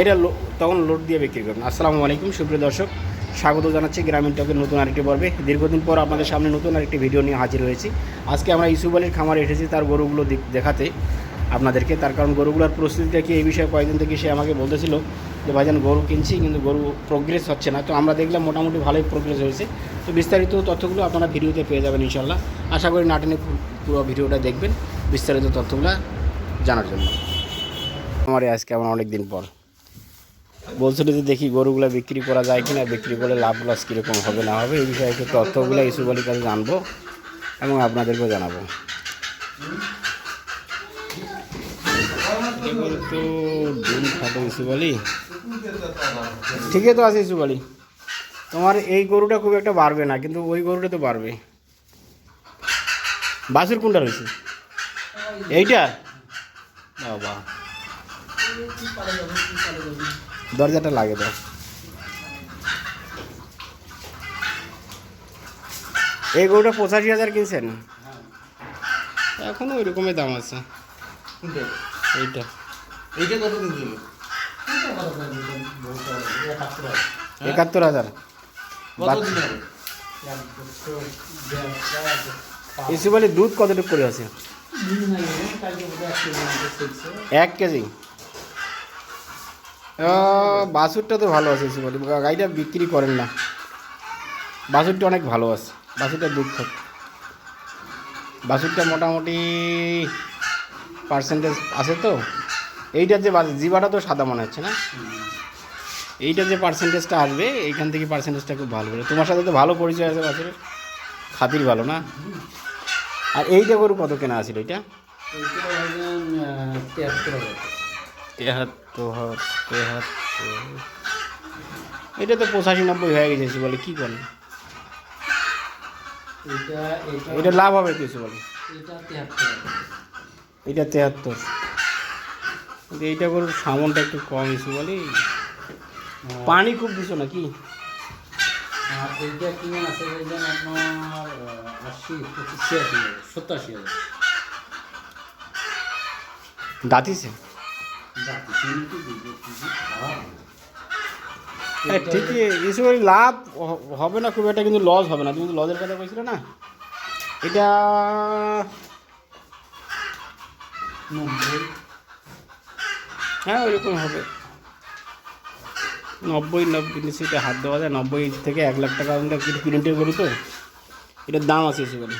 এটা তখন লোড দিয়ে বিক্রি করবেন। আসসালামু আলাইকুম, সুপ্রিয় দর্শক। স্বাগত জানাচ্ছি গ্রামীণ টকের নতুন আরেকটি পর্বে। দীর্ঘদিন পর আপনাদের সামনে নতুন আরেকটি ভিডিও নিয়ে হাজির হয়েছি। আজকে আমরা ইসুফ আলীর খামারে এসেছি তার গরুগুলো দেখাতে আপনাদেরকে। তার কারণ গরুগুলোর প্রস্তুতিটা কি এই বিষয়ে কয়েকদিন থেকে সে আমাকে বলতেছিল যে, ভাইজান, গরু কিনছি, কিন্তু গরু প্রোগ্রেস হচ্ছে না। তো আমরা দেখলাম মোটামুটি ভালোই প্রোগ্রেস হয়েছে। তো বিস্তারিত তথ্যগুলো আপনারা ভিডিওতে পেয়ে যাবেন ইনশাল্লাহ আশা করি নাটনে পুরো ভিডিওটা দেখবেন। বিস্তারিত তথ্যগুলো জানার জন্য। আমার আজকে আমার অনেক দিন পর। বলছিল যে দেখি গরুগুলো বিক্রি করা যায় কিনা বিক্রি করে লাভ লস কীরকম হবে না হবে এই বিষয়ে একটু তথ্যগুলো ইস্যু কাছে জানব এবং আপনাদেরকেও জানাব। তো ডিম খাটো ঠিকই তো আছে ইস্যু তোমার এই গরুটা খুব একটা বাড়বে না কিন্তু ওই গরুটা তো বাড়বে। বাসুর কোনটা রয়েছে? এইটা? বাবা। দরজাটা লাগে দাও। এই গরুটা পঁচাশি হাজার কিনছেন? এখনও ওই রকমই দাম আছে। এইটা। এইটা কত কিনছিল একাত্তর হাজার। ইসু বলে দুধ কতটুকু করে আছে? এক কেজি? বাছুরটা তো ভালো আছে ইসু গাড়িটা বিক্রি করেন না। বাছুরটা অনেক ভালো আছে। বাছুরটা দুধ থাক বাছুরটা মোটামুটি পার্সেন্টেজ আছে তো। এইটার যে জিবাটা তো সাদা মনে হচ্ছে না? এইটার যে পার্সেন্টেজটা আসবে এইখান থেকে পার্সেন্টেজটা খুব ভালো হবে তোমার সাথে তো ভালো পরিচয় আছে বাছুরের খাতির ভালো না? আর এইটা গরু কত কেনা আছিল এটা? তেহাত্তর। তেহাত্তর এটা তো পঁচাশি নব্বই হয়ে গেছে বলে কি করেন এটা লাভ হবে কিছু বলে এটা তেহাত্তর। এইটা গরুর সামনটা একটু কম ইস্যু বলি পানি খুব দিছো নাকি? এইটা কিনে আছে আপনার আশি ছিয়াশি হাজার সত্তর হাজার। দাঁতিছে? হ্যাঁ ঠিকই। বলি লাভ হবে না, খুব একটা কিন্তু লস হবে না। তুমি লসের কথা কইছিলে না? এটা হ্যাঁ ওইরকম হবে। নব্বই নব্বই এটা হাত দেওয়া যায়। নব্বই থেকে এক লাখ টাকা কিছু প্রিন্টের করি তো। এটার দাম আছে এসে বলে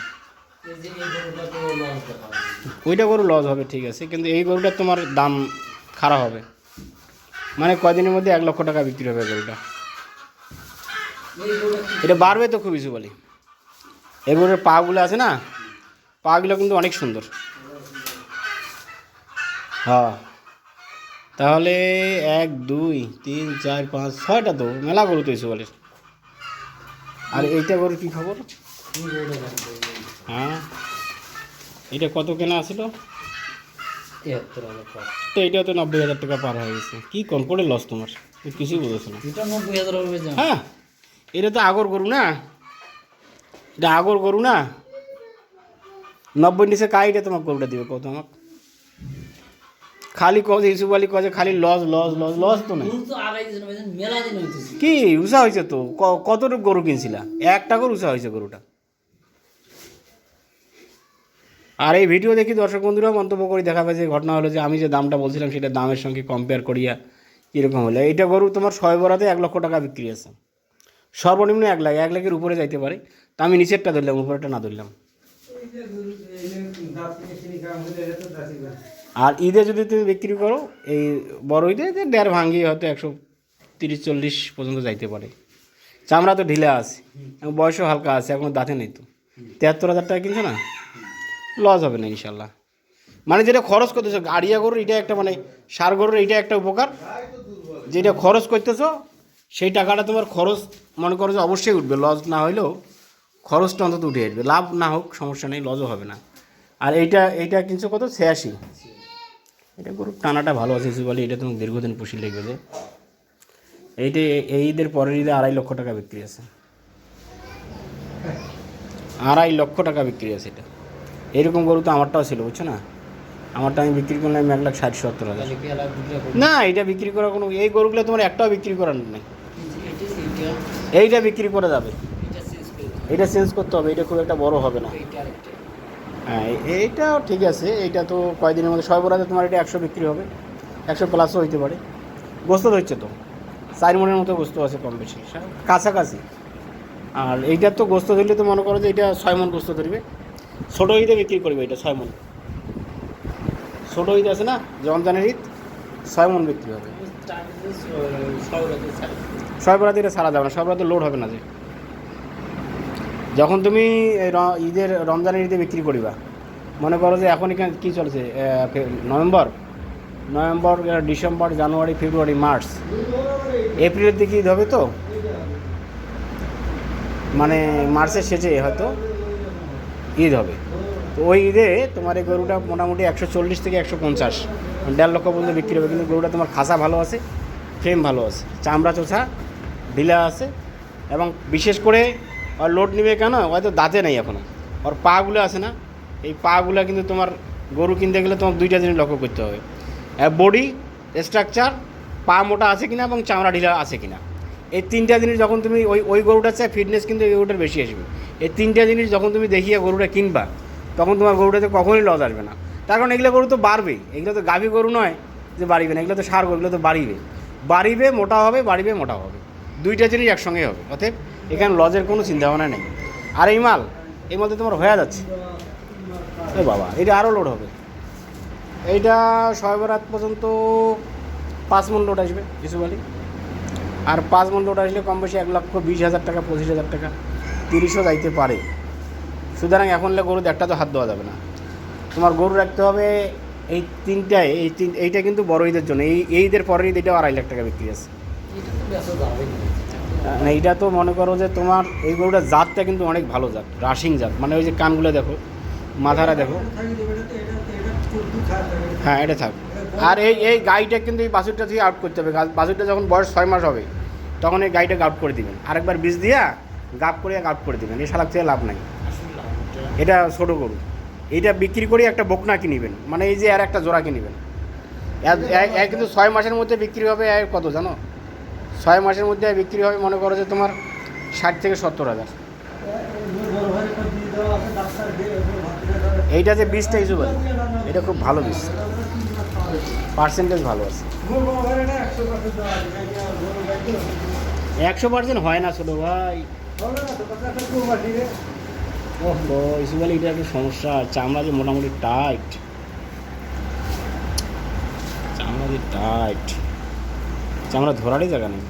গরুটা ওইটা গরু লস হবে, ঠিক আছে। কিন্তু এই গরুটার তোমার দাম খারাপ হবে। মানে কয়দিনের মধ্যে এক লক্ষ টাকা বিক্রি হবে গরুটা এটা বাড়বে তো খুব ইস্যু বলি। এই পাগুলো আছে না? পাগুলো কিন্তু অনেক সুন্দর। হ্যাঁ। তাহলে এক, দুই, তিন, চার, পাঁচ, ছয়টা তো মেলা গরু তো বলে। আর এইটা গরু কী খবর? হ্যাঁ। এটা কত কেনা আছিল তিয়াত্তর হাজার তো এইটাও তো নব্বই হাজার টাকা পার হয়ে গেছে। কী কম করে লস তোমার? কিছুই বুঝেছ না। এটা নব্বই হাজার হবে হ্যাঁ এটা তো আগর গরু না? এটা আগর গরু না? নব্বই নিচে কাইটা তোমার গরুটা দিবে কত আমাকে? খালি কজ ইসুফ আলী কজে খালি লস লস লস লস তো নাই। কি উষা হয়েছে তো। কতটুকু গরু কিনছিলা? একটা গরু উষা হয়েছে গরুটা। আর এই ভিডিও দেখি দর্শক বন্ধুরাও মন্তব্য করে দেখাবে যে ঘটনা হলো যে আমি যে দামটা বলছিলাম সেটা দামের সঙ্গে কম্পেয়ার করিয়া কীরকম হলো। এইটা গরু তোমার ছয় বরাতে এক লক্ষ টাকা বিক্রি আছে সর্বনিম্ন এক লাখ, এক লাখের উপরে যাইতে পারে। তা আমি নিচেরটা ধরলাম, উপরেরটা না ধরলাম। আর ঈদে যদি তুমি বিক্রি করো, এই বড় ঈদে দেড় ভাঙ্গি হয়তো একশো তিরিশ, চল্লিশ পর্যন্ত যাইতে পারে। চামড়া তো ঢিলে আছে, বয়সও হালকা আছে, এখন দাঁতে নেই তো। তেহাত্তর হাজার টাকা কিনছো না? লস হবে না, ইনশাল্লাহ। মানে যেটা খরচ করতেছো, গাড়িয়া গরুর এটা একটা মানে সার গরুর এইটা একটা উপকার। যেটা খরচ করতেছো, সেই টাকাটা তোমার খরচ, মনে করো যে অবশ্যই উঠবে লস না হইলেও খরচটা অন্তত উঠে আসবে। লাভ না হোক, সমস্যা নেই লসও হবে না। আর এইটা এইটা কিনছো কত? ছিয়াশি। এটা গরুর টানাটা ভালো আছে বলে, এটা তুমি দীর্ঘদিন পুষি লেগে যে। এইটা এই ঈদের পরের ঈদে আড়াই লক্ষ টাকা বিক্রি আছে। আড়াই লক্ষ টাকা বিক্রি আছে এটা। এরকম গরু তো আমারটাও ছিল বুঝছ না? আমারটা আমি বিক্রি করলাম এক লাখ ষাট সত্তর হাজার। না এটা বিক্রি করার কোনো এই গরুগুলো তোমার একটাও বিক্রি করার নেই। এইটা বিক্রি করে যাবে। এটা চেঞ্জ করে দাও। এটা চেঞ্জ করতে হবে এটা খুব একটা বড় হবে না। হ্যাঁ এইটাও ঠিক আছে এইটা তো কয়দিনের মধ্যে সর্বরাতে তোমার এটা একশো বিক্রি হবে। একশো প্লাসও হইতে পারে। গোস্ত হচ্ছে তো। চার মনের মতো গোস্ত আছে কম বেশি কাছাকাছি। আর এইটার তো গোস্ত ধরলে তো মনে করো যে এটা ছয় মন গোস্ত ধরবে। ছোটো ঈদে বিক্রি করবে এটা ছয় মন ছোটো ঈদ আছে না? রমজানের ঈদ ছয় মন বিক্রি হবে। ছয় বরাতে এটা সারা যাবে না ছয় বরাতে লোড হবে না যে। যখন তুমি ঈদের, রমজানের ঈদে বিক্রি করিবা, মনে করো যে এখন এখানে কী চলছে November November December, January, February, March, এপ্রিলের দিকে ঈদ হবে তো? মানে মার্চের শেষে হয়তো। ঈদ হবে। তো ওই ঈদে তোমার এই গরুটা মোটামুটি একশো চল্লিশ থেকে একশো পঞ্চাশ। দেড় লক্ষ পর্যন্ত বিক্রি হবে, কিন্তু গরুটা তোমার খাসা ভালো আছে, ফ্রেম ভালো আছে, চামড়া চোষা, ঢিলা আছে এবং বিশেষ করে ওর লোড নিবে কেন? হয়তো দাঁতে নেই এখনও ওর পাগুলো আছে না, এই পাগুলো কিন্তু তোমার গরু কিনতে গেলে তোমার দুইটা জিনিস লক্ষ্য করতে হবে। বডি স্ট্রাকচার পা মোটা আছে কিনা এবং চামড়া ঢিলা আছে কিনা। এই তিনটা জিনিস যখন তুমি ওই ওই গরুটার চেয়ে ফিটনেস কিন্তু এই গরুটার বেশি আসবে। এই তিনটা জিনিস যখন তুমি দেখিয়ে গরুটা কিনবা, তখন তোমার গরুটাতে কখনোই লস আসবে না। তার কারণ এগুলো গরু তো বাড়বে এগুলো তো গাভী গরু নয় যে বাড়িবে না, এগুলো তো সার গরু, এগুলো তো বাড়িবে। বাড়িবে, মোটা হবে, বাড়িবে, মোটা হবে। দুইটা জিনিস একসঙ্গে হবে। অতএব এখানে লজের কোনো চিন্তাভাবনা নেই। আর এই মাল, এই মধ্যে তোমার হয়ে যাচ্ছে। এ বাবা, এটা আরও লোড হবে। এইটা ছয় রাত পর্যন্ত পাঁচ মন লোড আসবে কিছু বলি আর পাঁচ মন লোড আসলে কম বেশি এক লক্ষ বিশ হাজার টাকা, পঁচিশ হাজার টাকা, তিরিশও যাইতে পারে। সুতরাং এখন লে গরুর একটা তো হাত দেওয়া যাবে না। তোমার গরু রাখতে হবে এই তিনটায়, এই তিন, এইটা কিন্তু বড় ঈদের জন্য। এই ঈদের পরের ঈদ এটাও আড়াই লাখ টাকা বিক্রি আছে। এইটা তো মনে করো যে তোমার এই গরুটার জাতটা কিন্তু অনেক ভালো জাত, রাশিং জাত। মানে ওই যে কানগুলো দেখো, মাথাটা দেখো। হ্যাঁ এটা থাক। আর এই এই গাড়িটা কিন্তু এই বাছুরটা থেকে আউট করতে হবে। বাছুরটা যখন বয়স ছয় মাস হবে, তখন এই গাড়িটাকে আউট করে দিবেন। আরেকবার বীজ দিয়া গাপ করে আউট করে দিবেন। এই শালাক থেকে লাভ নাই। এটা ছোটো গরু। এইটা বিক্রি করে একটা বকনা কিনিবেন। মানে এই যে আর একটা জোড়া কিনিবেন। কিন্তু ছয় মাসের মধ্যে বিক্রি হবে কত জানো? ছয় মাসের মধ্যে বিক্রি হবে, মনে করো যে তোমার ষাট থেকে সত্তর হাজার। এইটা যে বীজটা ইস্যু বলে। এটা খুব ভালো বীজ পার্সেন্টেজ ভালো আছে। একশো পার্সেন্ট হয় না ছোটো ভাই। ও ইস্যু এটা একটা সমস্যা। চামড়া যে মোটামুটি টাইট চামড়া যে টাইট চামড়া ধরারই জায়গা নেই।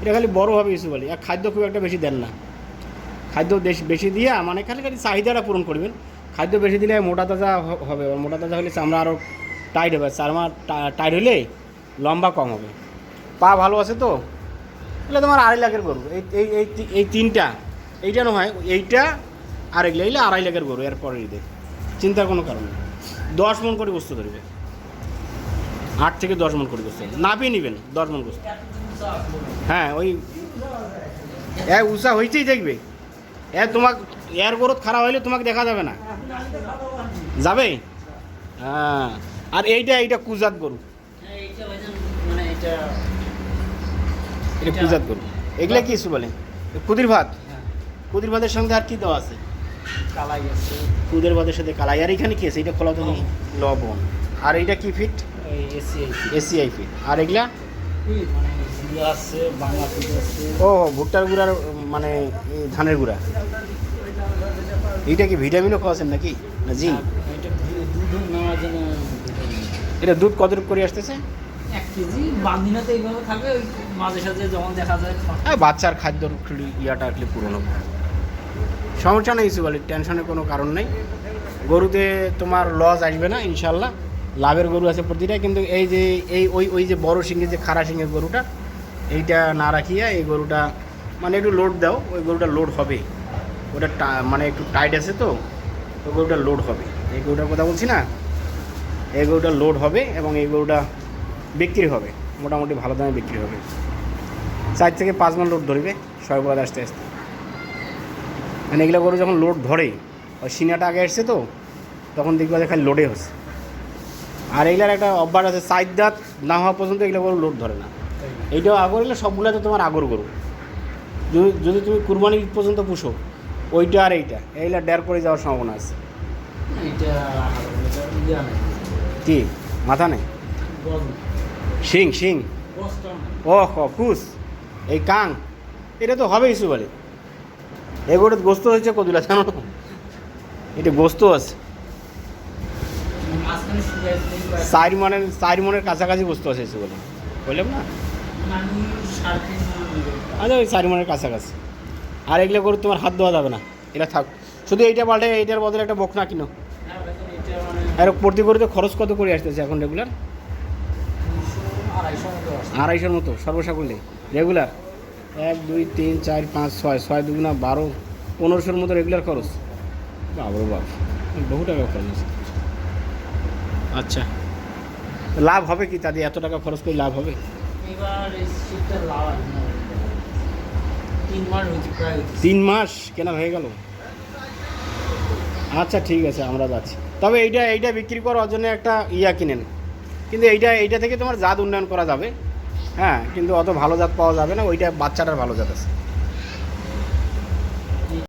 এটা খালি বড় হবে ইস্যু বলে আর খাদ্য খুব একটা বেশি দেন না। খাদ্য বেশি দিয়ে মানে খালি খালি চাহিদাটা পূরণ করবেন। খাদ্য বেশি দিলে মোটা তাজা হবে। মোটা তাজা হলে চামড়া আরও টাইট হবে। চামড়া টাইট হলে লম্বা কম হবে। পা ভালো আছে তো? এগুলো তোমার আড়াই লাখের গরু। এই এই এই তিনটা। এইটা নয় এইটা আর এগুলো এগুলো আড়াই লাখের গরু, এরপরে ঈদে। চিন্তার কোনো কারণ নেই। দশ মন করে গোস্ত ধরবে। আট থেকে দশ মন করে গোস্ত। নাপিয়ে নেবেন, দশ মন গোস্ত। হ্যাঁ ওই উষা হইতেই দেখবে। এ তোমাক এর গরত খারাপ হইলে তোমাকে দেখা যাবে না। যাবে হ্যাঁ। আর এইটা এইটা কুজাত গরু। এটা কুজাত গরু। এগুলা কি ইস্যু বলে? কুদির ভাত? হ্যাঁ, কুদির ভাতের সঙ্গে আর কি দেওয়া আছে? কালাই আছে। কুদের ভাতের সাথে কালাই। আর এখানে কি আছে? এটা খোলা তুমি লবণ। আর এইটা কি ফিট? এসিআই ফিট আর এগুলা? ও ভুট্টার গুঁড়ার মানে ধানের গুঁড়া। এইটা কি ভিটামিনও খাওয়াছেন নাকি? না জি? এটা দুধ এটা কতটুকু করে আসতেছে? বাচ্চার খাদ্যর খালি ইয়াটা আসলে পুরনো। সমস্যা নেই কিছু বলে টেনশনের কোনো কারণ নেই। গরুতে তোমার লস আসবে না ইনশাল্লাহ। লাভের গরু আছে প্রতিটা, কিন্তু এই যে, এই ওই ওই যে বড় সিংহের যে খাড়া সিংহের গরুটা, এইটা না রাখিয়া এই গরুটা মানে একটু লোড দাও, ওই গরুটা লোড হবে ওটা মানে একটু টাইট আছে তো, ওই গরুটা লোড হবে। এই গরুটার কথা বলছি না? এই গরুটা লোড হবে এবং এই গরুটা বিক্রি হবে, মোটামুটি ভালো দামে বিক্রি হবে। চার থেকে পাঁচ মান লোড ধরবে বড় আসতে আসতে। মানে এগুলো গরু যখন লোড ধরে, ওই সিনাটা আগে এসছে তো, তখন দেখবা খালি লোডে হচ্ছে। আর এইগুলার একটা অভ্যাস আছে সাইড দাঁত না হওয়া পর্যন্ত এগুলো গরু লোড ধরে না। এইটাও আগর এগুলো সবগুলো তো তোমার আগর গরু। যদি যদি তুমি কুরবানি ঈদ পর্যন্ত পুষো ওইটা আর এইটা এইগুলা ডের করে যাওয়ার সম্ভাবনা আছে। কি? মাথা নেই? শিং শিং? ও কুস এই কাং এটা তো হবে ইস্যু বলে এগুলো গোস্ত হয়েছে কদুলা জানো? এটা গোস্ত আছে। চার মনের চার মনের কাছাকাছি গোস্ত আছে বলে। বললাম না। আচ্ছা ওই চার মনের কাছাকাছি। আর এগুলো করে তোমার হাত দেওয়া যাবে না। এটা থাক। শুধু এইটা পাল্টে, এইটার বদলে একটা বকনা কিনো। আর প্রতি করতে খরচ কত করে আসতেছে এখন রেগুলার। আড়াইশোর মতো সর্বসা করলে রেগুলার এক, দুই, তিন, চার, পাঁচ, ছয়। ছয় দুগুণা বারো, পনেরোশোর মতো রেগুলার খরচ। বাবরে বাপ, বহু টাকা খরচ। আছে। আচ্ছা। লাভ হবে কি? তাদের এত টাকা খরচ করে লাভ হবে? এবার এই শীতটা লাভ তিন মাস প্রায় তিন মাস কেনা হয়ে গেল? আচ্ছা ঠিক আছে আমরা যাচ্ছি। তবে এইটা এইটা বিক্রি করার জন্য একটা ইয়া কিনেন। কিন্তু এইটা এইটা থেকে তোমার জাত উন্নয়ন করা যাবে। হ্যাঁ কিন্তু অত ভালো জাত পাওয়া যাবে না ওইটা বাচ্চাটার ভালো জাত আছে।